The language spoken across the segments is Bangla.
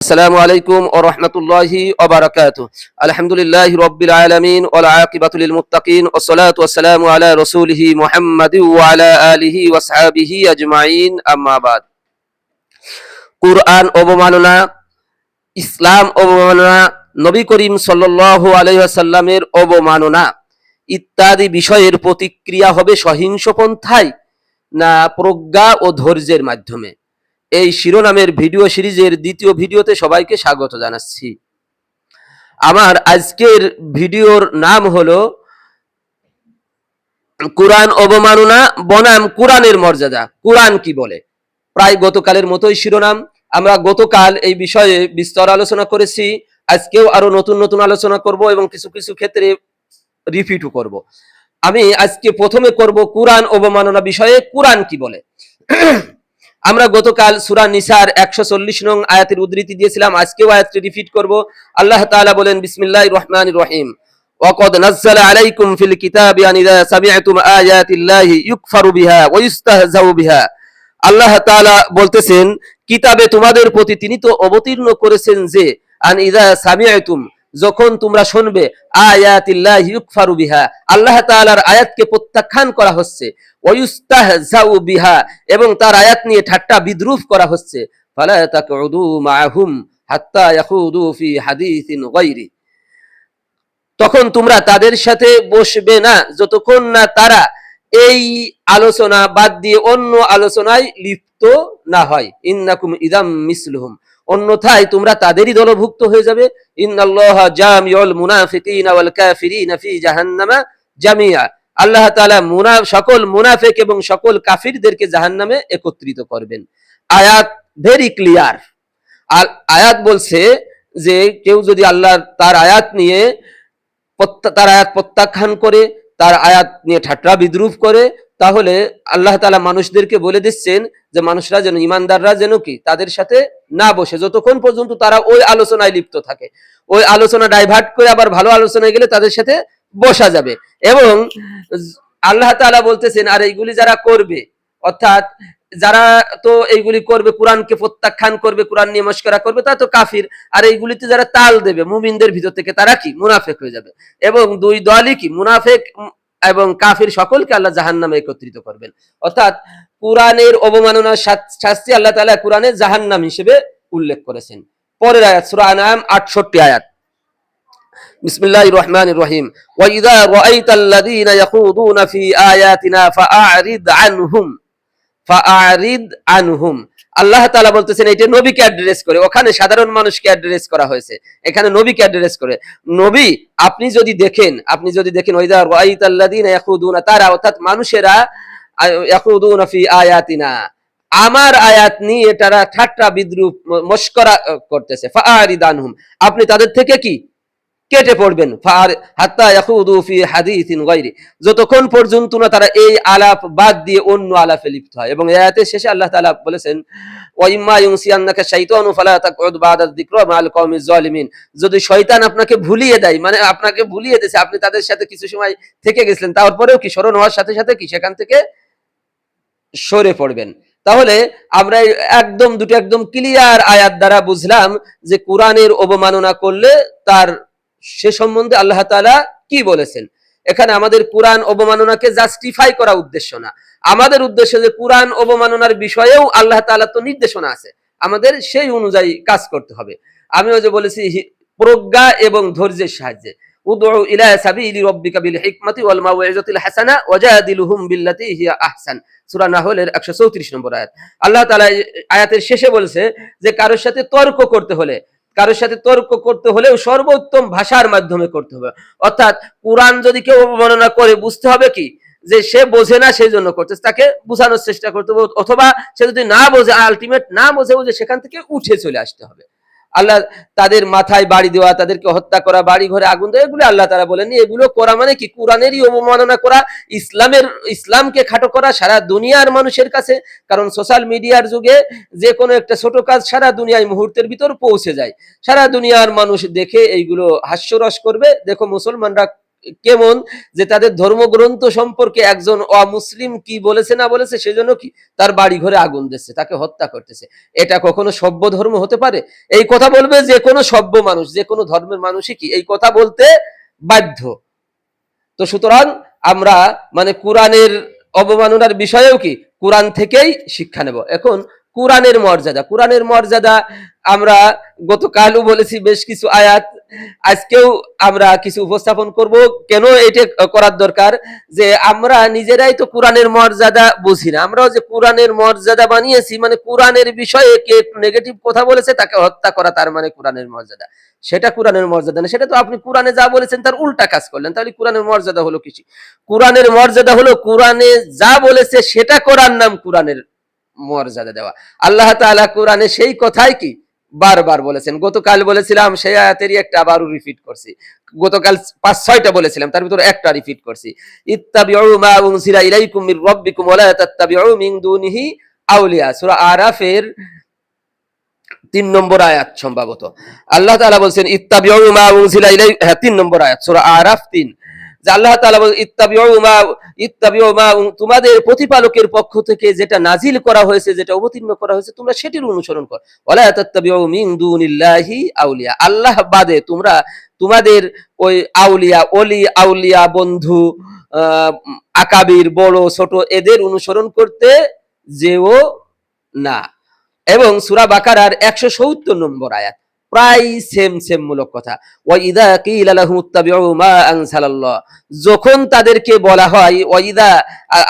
السلام عليكم ورحمة الله وبركاته الحمد لله رب العالمين والعاقبة للمتقين والصلاة والسلام على رسوله محمد وعلى آله وصحبه أجمعين أما بعد কুরআন অবমাননা ইসলাম অবমাননা নবী করিম সাল্লাল্লাহু আলাইহি ওয়াসাল্লামের অবমাননা ইত্যাদি বিষয়ের প্রতিক্রিয়া হবে সহিংস পন্থায় না প্রজ্ঞা ও ধৈর্যের মাধ্যমে এই শিরোনামের ভিডিও সিরিজের দ্বিতীয় ভিডিওতে সবাইকে স্বাগত জানাচ্ছি। আমার আজকের ভিডিওর নাম হলো কোরআন অবমাননা বনাম কোরআনের মর্যাদা। কোরআন কি বলে? প্রায় গতকালের মতোই শিরোনাম। আমরা গতকাল এই বিষয়ে বিস্তর আলোচনা করেছি। আজকেও আরও নতুন নতুন আলোচনা করব এবং কিছু কিছু ক্ষেত্রে রিপিটও করব। আমি আজকে প্রথমে করব কোরআন অবমাননা বিষয়ে। কোরআন কি বলে? আমরা গতকাল সুরা নিসার একশো চল্লিশ নং আয়াতের উদ্ধৃতি দিয়েছিলাম আজকেও আয়াতটি রিপিট করব আল্লাহ তাআলা বলেন বিসমিল্লাহ রহমান রহিম وقد نزل عليكم في الكتاب أن إذا سمعتم آيات الله يكفر بها ويستهزأ بها আল্লাহ তাআলা বলতেছেন কিতাবে তোমাদের প্রতি তিনি তো অবতীর্ণ করেছেন যে আন ইদা সামিআতুম যখন তোমরা শুনবে বিহা, আল্লাহ আয়াতকে প্রত্যাখ্যান করা হচ্ছে বিহা, এবং তার আয়াত নিয়ে ঠাট্টা বিদ্রুপ করা হচ্ছে তখন তোমরা তাদের সাথে বসবে না, যতক্ষণ না তারা এই আলোচনা বাদ দিয়ে অন্য আলোচনায় লিপ্ত না হয়। ইন্নাকুম ইদাম মিসলুহুম। অন্যথায় তোমরা তাদেরই দলভুক্ত হয়ে যাবে। ইন্নাল্লাহ জামিউল মুনাফিকিনা ওয়াল কাফিরিনা ফি জাহান্নামা জামিয়া। আল্লাহ তাআলা মুনা, সকল মুনাফিক এবং সকল কাফিরদেরকে জাহান্নামে একত্রিত করবেন। আয়াত ভেরি ক্লিয়ার আর আয়াত বলছে যে কেউ যদি আল্লাহ তার আয়াত নিয়ে তার আয়াত প্রত্যাখ্যান করে, তার আয়াত নিয়ে ঠাট্টা বিদ্রুপ করে, তাহলে আল্লাহ তালা মানুষদেরকে বলে দিচ্ছেন যে মানুষরা যেন ইমানদাররা যেন কি, তাদের সাথে না বসে। যতক্ষণ পর্যন্ত তারা ওই আলোচনায় লিপ্ত থাকে। ওই আলোচনা ডাইভার্ট করে আবার ভালো আলোচনায় গেলে তাদের সাথে বসা যাবে। এবং আল্লাহ তাআলা বলতেছেন, আর এইগুলি যারা করবে, অর্থাৎ যারা তো এইগুলি করবে, কোরআনকে প্রত্যাখ্যান করবে, কোরআন নিয়ে মস্করা করবে, তা তো কাফির। আর এইগুলিতে যারা তাল দেবে, মুমিনদের ভিতর থেকে তারা কি? মুনাফেক হয়ে যাবে। এবং দুই দলই কি? মুনাফেক এবং কাফির সকলকে আল্লাহ জাহান্নামে একত্রিত করবেন। অর্থাৎ কোরআনের অবমাননার শাস- শাস্তি আল্লাহ তাআলা কোরআনে জাহান্নাম হিসেবে উল্লেখ করেছেন। পরের আয়াত, সূরা আনাম 68 আয়াত। বিসমিল্লাহির রহমানির রহিম। ওয়া ইযা রাআইতাল্লাযীনা ইয়াখুদুনা ফি আয়াতিনা ফাআরিদ আনহুম। ফাআরিদ আনহুম। আল্লাহ তালা বলতেছেন এটা নবীকে অ্যাড্রেস করে, ওখানে সাধারণ মানুষকে অ্যাড্রেস করা হয়েছে। এখানে নবীকে অ্যাড্রেস করে। নবী, আপনি যদি দেখেন, আপনি যদি দেখেন রাআইতাল্লাযীনা ইয়াখুদুনা তারা অর্থাৎ মানুষেরা আয়াতিনা আমার আয়াত নিয়ে তারা ঠাট্টা বিদ্রুপ, মস্করা করতেছে। আপনি তাদের থেকে কি? কেটে পড়বেন। যতক্ষণ পর্যন্ত না তারা এই আলাপ বাদ দিয়ে অন্য আলাপে লিপ্ত হয়। এবং আয়াতের শেষে আল্লাহ তাআলা বলেছেন যদি শয়তান আপনাকে ভুলিয়ে দেয় মানে আপনাকে ভুলিয়ে দিয়েছে, আপনি তাদের সাথে কিছু সময় থেকে গেছিলেন, তারপরেও কি স্মরণ হওয়ার সাথে সাথে কি সেখান থেকে সরে পড়বেন? তাহলে আমরা একদম দুটো একদম ক্লিয়ার আয়াত দ্বারা বুঝলাম যে কোরআনের অবমাননা করলে তার সে সম্বন্ধে আল্লাহ তাআলা কি বলেছেন? এখানে আমাদের কোরআন অবমাননাকে জাস্টিফাই করা উদ্দেশ্য না। আমাদের উদ্দেশ্য যে কোরআন অবমাননার বিষয়েও আল্লাহ তাআলা তো নির্দেশনা আছে। আমাদের সেই অনুযায়ী কাজ করতে হবে। আমিও যে বলেছি প্রজ্ঞা এবং ধৈর্যের সাহায্যে। উদউ ইলা সাবিলি রাব্বিকা বিল হিকমাতি ওয়াল মাউইজাতিল হাসানা ওয়াজাদিলুহুম বিল্লাতি হিয়া আহসান। সূরা নাহলের 134 নম্বর আয়াত। আল্লাহ আয়াতের শেষে বলছে যে, কারোর সাথে তর্ক করতে হলে কারোর সাথে তর্ক করতে হলেও সর্বোত্তম ভাষার মাধ্যমে করতে হবে। অর্থাৎ কোরআন যদি কেউ অবমাননা করে, বুঝতে হবে কি? যে সে বোঝে না, সেই জন্য করছে তাকে বোঝানোর চেষ্টা করতে হবে। অথবা সে যদি না বোঝে আলটিমেট না বোঝে বোঝে সেখান থেকে উঠে চলে আসতে হবে। আল্লাহ তাদের মাথায় বাড়ি দেওয়া, তাদেরকে হত্যা করা বাড়ি ঘরে আগুন দেওয়া, এগুলো আল্লাহ তারা বলেননি এগুলো করা মানে কি? কোরআনেরই অবমাননা করা, ইসলামের, ইসলামকে খাটো করা সারা দুনিয়ার মানুষের কাছে। কারণ সোশ্যাল মিডিয়ার যুগে যে কোনো একটা ছোট কাজ সারা দুনিয়ায় মুহূর্তের ভিতর পৌঁছে যায়। সারা দুনিয়ার মানুষ দেখে এইগুলো হাস্যরস করবে। দেখো মুসলমানরা কেমন যে তাদের ধর্মগ্রন্থ সম্পর্কে একজন অমুসলিম কি বলেছে না বলেছে সেজন্য কি তার বাড়ি ঘরে আগুন দিচ্ছে, তাকে হত্যা করতেছে। এটা কখনো সভ্য ধর্ম হতে পারে? এই কথা বলবে যে কোনো সভ্য মানুষ, যে কোনো ধর্মের মানুষই কি এই কথা বলতে বাধ্য? তো সুতরাং আমরা মানে কোরআনের অবমাননার বিষয়েও কি কোরআন থেকেই শিক্ষা নেব। এখন কোরআনের মর্যাদা কোরআনের মর্যাদা আমরা গতকালও বলেছি বেশ কিছু আয়াত। আজকেও আমরা কিছু উপস্থাপন করব। কেন এটা করার দরকার? যে আমরা নিজেরাই তো কোরআনের মর্যাদা বুঝি না। আমরাও যে কোরআনের মর্যাদা বানিয়েছি মানে কোরআনের বিষয়ে কে একটু নেগেটিভ কথা বলেছে, তাকে হত্যা করা তার মানে কোরআনের মর্যাদা। সেটা কোরআনের মর্যাদা না। সেটা তো আপনি কোরআনে যা বলেছেন, তার উল্টা কাজ করলেন। তাহলে কোরআনের মর্যাদা হলো কিছু কোরআনের মর্যাদা হলো কোরআনে যা বলেছে, সেটা করার নাম কোরআনের মর্যাদা দেওয়া। আল্লাহ তাআলা কোরআনে সেই কথাই কি? বারবার বলেছেন। গতকাল বলেছিলাম সেই আয়াতেরই একটা আবারও রিপিট করছি। গতকাল পাঁচ, ছয়টা বলেছিলাম, তার ভিতরে একটা রিপিট করছি। ইত্তাবিউ মা উনসিলা ইলাইকুম মির রাব্বিকুম ওয়া লা তাত্তাবিউ মিন দুনিহি আউলিয়া। সূরা আরাফের তিন নম্বর আয়াত সম্ভবত। আল্লাহ তাআলা বলছেন, ইত্তাবিউ মা উনসিলা ইলাই হ্যাঁ তিন নম্বর আয়াত, সূরা আরাফ তিন। যে আল্লাহ তাআলা বলেন, ইত্তাবিউ মা ইত্তাবিউ মা তোমাদের প্রতিপালকের পক্ষ থেকে যেটা নাজিল করা হয়েছে, যেটা অবতীর্ণ করা হয়েছে, তোমরা সেটির অনুসরণ করো। ওয়ালা তাত্তাবিউ দুনিল্লাহি আউলিয়া। আল্লাহ বাদে তোমরা তোমাদের ওই আউলিয়া, অলি আউলিয়া, বন্ধু আকাবির, বড়, ছোট, এদের অনুসরণ করতে যেও না। এবং সুরা বাকারার একশো সত্তর নম্বর আয়াত। প্রায় সেম সেম মূলক কথা। ওয়াইদা মা আনসালাল্লাহ। যখন তাদেরকে বলা হয় ওয়াইদা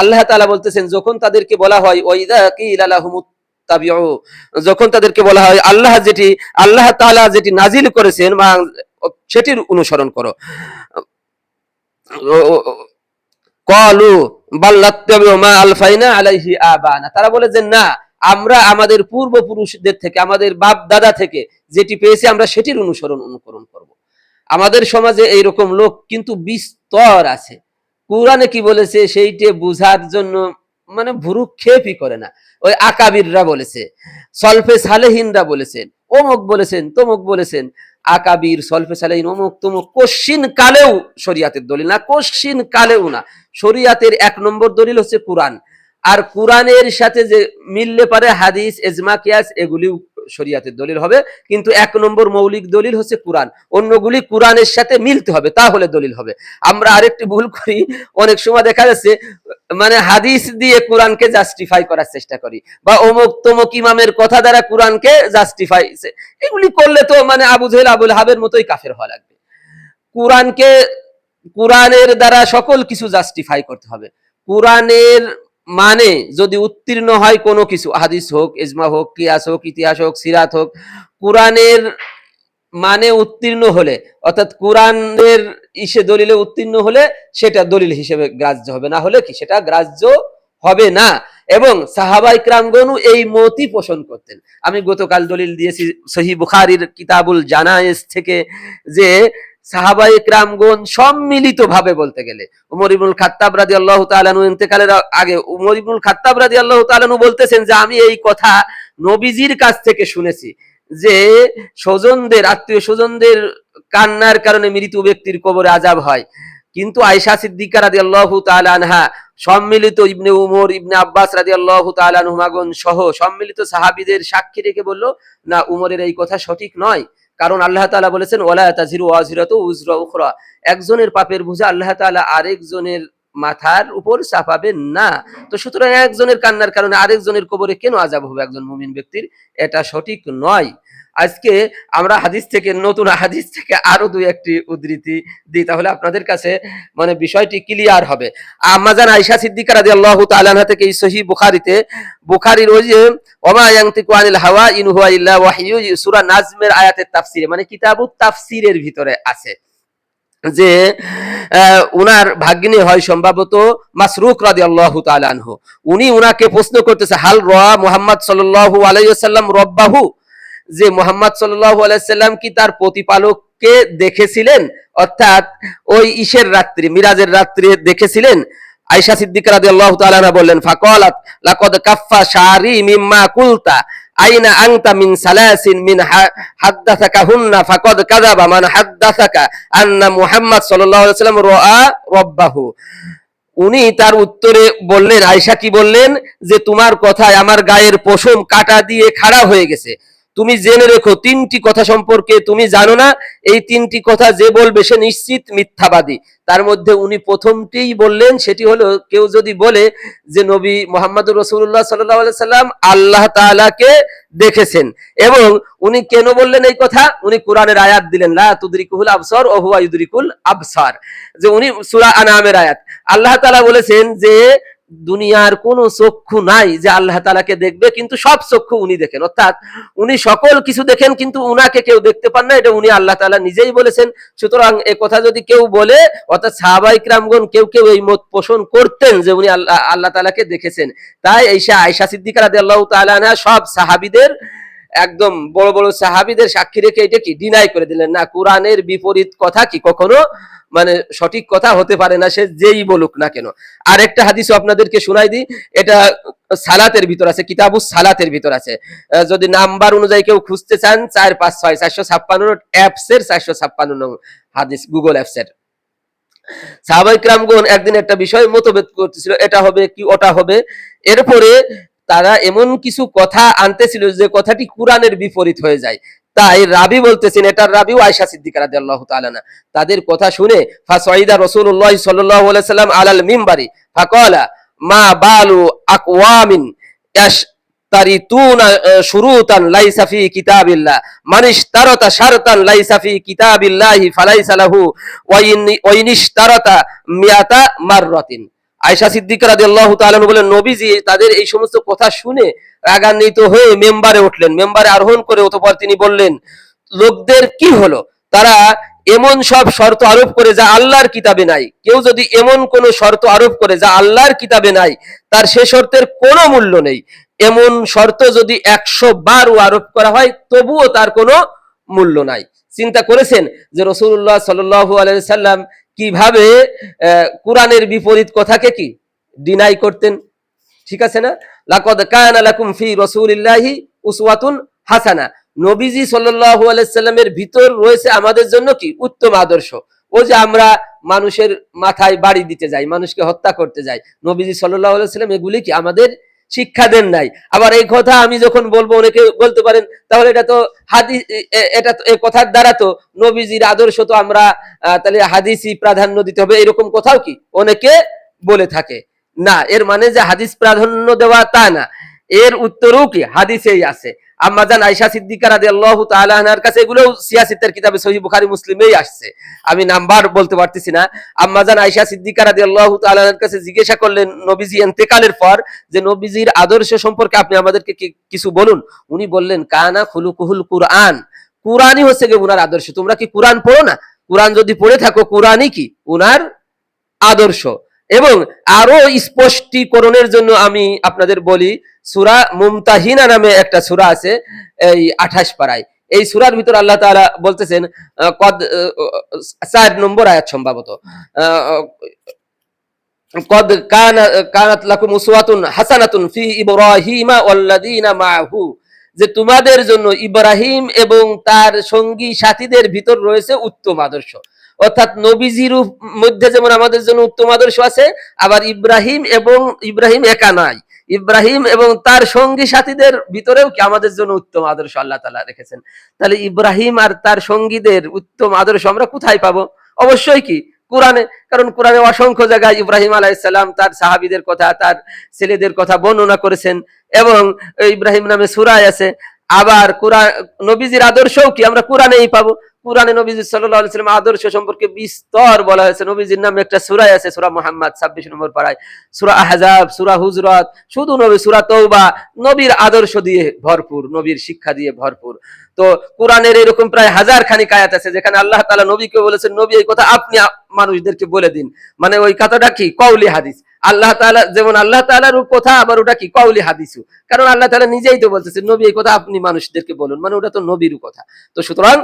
আল্লাহ তাআলা বলতেছেন, যখন তাদেরকে বলা হয় ওয়াইদা কিলা লাহুম ইত্তাবিউ যখন তাদেরকে বলা হয়, আল্লাহ যেটি, আল্লাহ তাআলা যেটি নাজিল করেছেন, মা, সেটির অনুসরণ করো। কলু বাল্লাত্তাবিউ মা আলফাইনা আলাইহি আবানা। তারা বলে যে, না আমরা আমাদের পূর্বপুরুষদের থেকে, আমাদের বাপ দাদা থেকে যেটি পেয়েছি, আমরা সেটির অনুসরণ অনুকরণ করব। আমাদের সমাজে এইরকম লোক কিন্তু বিস্তর আছে। কোরআনে কি বলেছে, সেইটে বুঝার জন্য মানে ভুরু ভুরুক্ষেপই করে না। ওই আকাবিররা বলেছে, সলফে সালেহিনরা বলেছেন, অমুক বলেছেন, তমুক বলেছেন। আকাবির, সলফে সালেহিন, অমুক তমুক, কোশ্চিন কালেও শরিয়াতের দলিল না, কোশ্চিন কালেও না। শরিয়াতের এক নম্বর দলিল হচ্ছে কোরআন। আর কোরআনের সাথে যে মিললে পারে হাদিস এজমা কিয়াস, এগুলিও শরিয়াতের দলিল হবে। কিন্তু এক নম্বর মৌলিক দলিল হচ্ছে কোরআন। অন্যগুলি কোরআনের সাথে মিলতে হবে, তাহলে দলিল হবে। আমরা আরেকটি ভুল করি, অনেক সময় দেখা যাচ্ছে মানে হাদিস দিয়ে কোরআনকে জাস্টিফাই করার চেষ্টা করি, বা অমুক তমুক ইমামের কথা দ্বারা কোরআনকে জাস্টিফাই এগুলি করলে তো মানে আবু জেহেল, আবুল হাবের মতোই কাফের হওয়া লাগবে। কোরআনকে কোরআনের দ্বারা সকল কিছু জাস্টিফাই করতে হবে। কোরআনের মানে যদি উত্তীর্ণ হয় কোনো কিছু, হাদিস হোক, ইজমা হোক, কিয়াস হোক, ইতিহাস হোক, সিরাত হোক, কোরআনের মানে উত্তীর্ণ হলে, অর্থাৎ কোরআনের ইসে দলিলে উত্তীর্ণ হলে সেটা দলিল হিসেবে গ্রাহ্য হবে, না হলে কি? সেটা গ্রাহ্য হবে না। এবং সাহাবাই ক্রামগণু এই মতই পোষণ করতেন। আমি গতকাল দলিল দিয়েছি সহি বুখারির কিতাবুল জানায়েস থেকে যে সাহাবাই ক্রামগণ সম্মিলিত ভাবে বলতে গেলে। উমর ইবনুল খাত্তাব রাদি আল্লাহ তালানু ইন্তেকালের আগে উমর ইবনুল খাত্তাব রাদি আল্লাহ তালানু বলতেছেন যে, আমি এই কথা নবীজির কাছ থেকে শুনেছি যে, স্বজনদের, আত্মীয় স্বজনদের কান্নার কারণে মৃত ব্যক্তির কবরে আজাব হয়। কিন্তু আয়সা সিদ্দিকা রাদি আল্লাহ আনহা, সম্মিলিত ইবনে উমর, ইবনে আব্বাস রাদি আল্লাহ তালানহুমাগন সহ সম্মিলিত সাহাবিদের সাক্ষী রেখে বলল, না, উমরের এই কথা সঠিক নয়। কারণ আল্লাহ তালা বলেছেন একজনের পাপের বোঝা আল্লাহ তালা আরেকজনের মাথার উপর চাপাবেন না। তো সুতরাং একজনের কান্নার কারণে আরেকজনের কবরে কেন আজাব হবে একজন মুমিন ব্যক্তির? এটা সঠিক নয়। আজকে আমরা হাদিস থেকে, নতুন হাদিস থেকে আরও দুই একটি উদ্ধৃতি দিই, তাহলে আপনাদের কাছে মানে বিষয়টি ক্লিয়ার হবে। আমাজান আয়েশা সিদ্দিকা রাদিয়াল্লাহু তাআলা আনহা থেকে সহিহ বুখারীতে বুখারীর ওই যে ওমা আনিল হাওয়া ইন হুয়া ইল্লা ওয়াহয়ু সূরা নাজমের আয়াতের তাফসীরে মানে কিতাবুত তাফসীরের ভিতরে আছে যে উনার ভাগ্নি হয় সম্ভবত মাসরুক রাদিয়াল্লাহু তাআলা আনহু। উনি উনাকে প্রশ্ন করতেছে, হাল রা মুহাম্মদ সাল্লাল্লাহু আলাইহি ওয়াসাল্লাম রব্বাহু? যে মোহাম্মদ সাল্লাল্লাহু আলাইহি সাল্লাম কি তার প্রতিপালককে দেখেছিলেন? অর্থাৎ ওই ঈশের রাত্রি, মিরাজের রাত্রি দেখেছিলেন? আয়েশা সিদ্দিকা রাদিয়াল্লাহু তাআলা আনহা বললেন, ফাকালাত লাকাদ কাফফা শারি মিম্মা কুলতা মিন হাদ্দাসাকা আন্না মুহাম্মদ সাল্লাল্লাহু আলাইহি ওয়াসাল্লাম রাআ রাব্বাহু। উনি তার উত্তরে বললেন আয়সা কি বললেন? যে, তোমার কথায় আমার গায়ের পশম কাটা দিয়ে খাড়া হয়ে গেছে। তুমি জেনে রেখো, তিনটি কথা সম্পর্কে তুমি জানো না, এই তিনটি কথা যে বলবে সে নিশ্চিত মিথ্যাবাদী। তার মধ্যে উনি প্রথমটিই বললেন, সেটি হলো কেউ যদি বলে যে নবী মোহাম্মদ রসুল্লাহ সাল্লাহ সাল্লাম আল্লাহ তাআলাকে দেখেছেন, এবং উনি কেন বললেন এই কথা? উনি কোরআনের আয়াত দিলেন, লা তুদরিকুল আবসর ও হুয়া ইউদরিকুল আবসার। যে উনি সূরা আনামের আয়াত। আল্লাহ তাআলা বলেছেন যে দুনিয়ার কোনো চক্ষু নাই যে আল্লাহ তালাকে দেখবে, কিন্তু সব চক্ষু উনি দেখেন। অর্থাৎ উনি সকল কিছু দেখেন, কিন্তু উনাকে কেউ দেখতে পান না, এটা উনি আল্লাহ তালা নিজেই বলেছেন। সুতরাং এ কথা যদি কেউ বলে, অর্থাৎ সাহাবাই রামগণ কেউ কেউ এই মত পোষণ করতেন যে উনি আল্লাহ আল্লাহ তালাকে দেখেছেন। তাই এই সে আয়সা সিদ্দিকার আদি আল্লাহ তালা সব সাহাবীদের একদম বড় বড় সাহাবীদের সাক্ষী রেখে এটা কি? ডিনাই করে দিলেন। না, কোরআনের বিপরীত কথা কি কখনো মানে সঠিক কথা হতে পারে না, সে যেই বলুক না কেন? আরেকটা হাদিসও আপনাদেরকে শোনাই দিই। এটা সালাতের ভিতর আছে, কিতাবুস সালাতের ভিতর আছে। যদি নাম্বার অনুযায়ী কেউ খুঁজতে চান, চার, পাঁচ, ছয়, চারশো ছাপ্পান্ন অ্যাপস এর চারশো ছাপ্পান্ন হাদিস গুগল অ্যাপস এর সাহাবাই রামগণ একদিন একটা বিষয় মতভেদ করতেছিল, এটা হবে কি, ওটা হবে। এরপরে তারা এমন কিছু কথা আনতেছিল যে কথাটি কোরআনের বিপরীত হয়ে যায়। তাই রাবি বলতেছেন, এটার রাবিও আয়সা সিদ্দিকা রাদিয়াল্লাহু তাআলা না তাদের কথা শুনে রাসূলুল্লাহ সাল্লাল্লাহু আলাইহি সাল্লাম আলাল মিম্বারি ফাকালা, মা বালু আকওয়ামিন শুরুতান লাইসা ফি কিতাবিল্লাহ। শারতান লাইসা ফি কিতাবিল্লাহি ফালাইসা লাহু ওয়া ইশতারাতা মিয়াতা মাররাতিন। আয়েশা সিদ্দিকা রাদিয়াল্লাহু তাআলা বলেন, নবীজি তাদের এই সমস্ত কথা শুনে রাগান্বিত হয়ে মেম্বারে উঠলেন। মেম্বারে আরোহণ করে অতঃপর তিনি বললেন, লোকদের কি হলো? তারা এমন সব শর্ত আরোপ করে যা আল্লাহর কিতাবে নাই। কেউ যদি এমন কোন শর্ত আরোপ করে যা আল্লাহর কিতাবে নাই, তার সে শর্তের কোনো মূল্য নেই। এমন শর্ত যদি একশো বারও আরোপ করা হয়, তবুও তার কোনো মূল্য নাই। চিন্তা করেছেন যে রসুল্লাহ সাল্লাহ সাল্লাম কীভাবে কোরআনের বিপরীত কথাকে কি ডিনাই করতেন? ঠিক আছে না? লাকদ কানা লাকুম ফি রাসূলিল্লাহি উসওয়াতুন হাসানা। নবীজি সাল্লাল্লাহু আলাইহি সাল্লামের ভিতর রয়েছে আমাদের জন্য কি? উত্তম আদর্শ। ও যে আমরা মানুষের মাথায় বাড়ি দিতে যাই, মানুষকে হত্যা করতে যাই। নবীজি সাল্লাল্লাহু আলাইহি সাল্লাম এগুলি কি আমাদের শিক্ষা দেন নাই। আবার এই কথা আমি যখন বলব, অনেকে বলতে পারেন, তাহলে এটা তো হাদিস এটা তো এই কথার দ্বারা তো নবীজির আদর্শ তো আমরা তাহলে হাদিসই প্রাধান্য দিতে হবে। এরকম কথাও কি? অনেকে বলে থাকে। না, এর মানে যে হাদিস প্রাধান্য দেওয়া তা না। এর উত্তরও কি? হাদিসেই আছে। আম্মাজান আয়সা সিদ্দিকা রাদিয়াল্লাহু তাআলা আনহার কাছে এগুলো সিয়াসিতের কিতাবে সহিহ বুখারী মুসলিমেই আসছে। আমি নাম্বার বলতে পারতেছি না। আম্মাজান আয়সা সিদ্দিকা রাদিয়াল্লাহু তাআলা আনহার কাছে জিজ্ঞাসা করলেন, নবীজি ইন্তেকালের পর যে নবীজির আদর্শ সম্পর্কে আপনি আমাদেরকে কিছু বলুন? উনি বললেন, কানা খুলুকুহুল কুরআন। কুরআনই হচ্ছে গিয়ে উনার আদর্শ। তোমরা কি কুরআন পড়ো না? কুরআন যদি পড়ে থাকো, কুরআনই কি? উনার আদর্শ। এবং আরও স্পষ্টীকরণের জন্য আমি আপনাদের বলি, সুরা মুমতাহিনা নামে একটা সুরা আছে, এই আঠাশ পাড়ায়। এই সুরার ভিতর আল্লাহ তাআলা বলতেছেন কদ চার নম্বর আয়াত সম্ভবত। কদ কানা, কানাত লাকুম উসওয়াতুন হাসানাতুন ফি ইব্রাহিমা ওয়াল্লাযীনা মাআহু। যে তোমাদের জন্য ইব্রাহিম এবং তার সঙ্গী সাথীদের ভিতর রয়েছে উত্তম আদর্শ। অর্থাৎ নবীজির মধ্যে যেমন আমাদের জন্য উত্তম আদর্শ আছে, আবার ইব্রাহিম এবং ইব্রাহিম একা নাই। ইব্রাহিম এবং তার সঙ্গী সাথীদের ভিতরেও কি আমাদের জন্য উত্তম আদর্শ আল্লাহ তালা রেখেছেন? তাহলে ইব্রাহিম আর তার সঙ্গীদের উত্তম আদর্শ আমরা কোথায় পাবো? অবশ্যই কি? কোরআনে, কারণ কোরআনে অসংখ্য জায়গায় ইব্রাহিম আলাইসাল্লাম তার সাহাবীদের কথা, তার ছেলেদের কথা বর্ণনা করেছেন এবং ইব্রাহিম নামে সুরায় আছে। আবার কোরআন নবীজির আদর্শও কি আমরা কোরআনেই পাবো? কোরআনে নবীজি আলাইহি সাল্লাম আদর্শ সম্পর্কে বিস্তর বলা হয়েছে। নবীজির নামে একটা সূরায় আছে, সূরা মুহাম্মদ 26 নম্বর পারায়। সূরা আহজাব সূরা হুজরাত, শুধু নবী সূরা তওবা, নবীর আদর্শ দিয়ে ভরপুর, নবীর শিক্ষা দিয়ে ভরপুর। তো কোরআনের এরকম প্রায় হাজার খানিক আয়াত আছে, যেখানে আল্লাহ তাআলা নবীকে বলেছেন, নবী, এই কথা আপনি মানুষদেরকে বলে দিন। মানে ওই কথাটা কি? কওলি হাদিস। আল্লাহ তাআলা, যেমন আল্লাহ তাআলার কথা, আবার ওটা কি? কওলি হাদিসু কারণ আল্লাহ তাআলা নিজেই তো বলতেছেন নবী, এই কথা আপনি মানুষদেরকে বলুন। মানে ওটা তো নবীর কথা। তো সুতরাং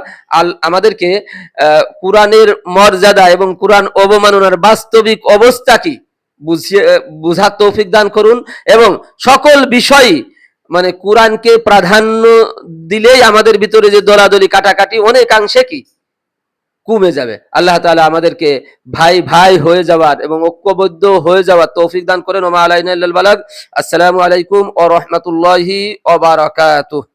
আমাদেরকে কোরআনের মর্যাদা এবং কোরআন অবমাননার বাস্তবিক অবস্থা কি? বুঝিয়ে বুঝার তৌফিক দান করুন এবং সকল বিষয় মানে কোরআনকে প্রাধান্য দিলেই আমাদের ভিতরে যে দলাদলি, কাটাকাটি, অনেকাংশে কি? কমে যাবে। আল্লাহ তালা আমাদেরকে ভাই ভাই হয়ে যাওয়ার এবং ঐক্যবদ্ধ হয়ে যাওয়ার তৌফিক দান করেন। ওমা আলাইন আসসালামু আলাইকুম ও রহমতুল্লাহি ওয়া বারাকাতুহু।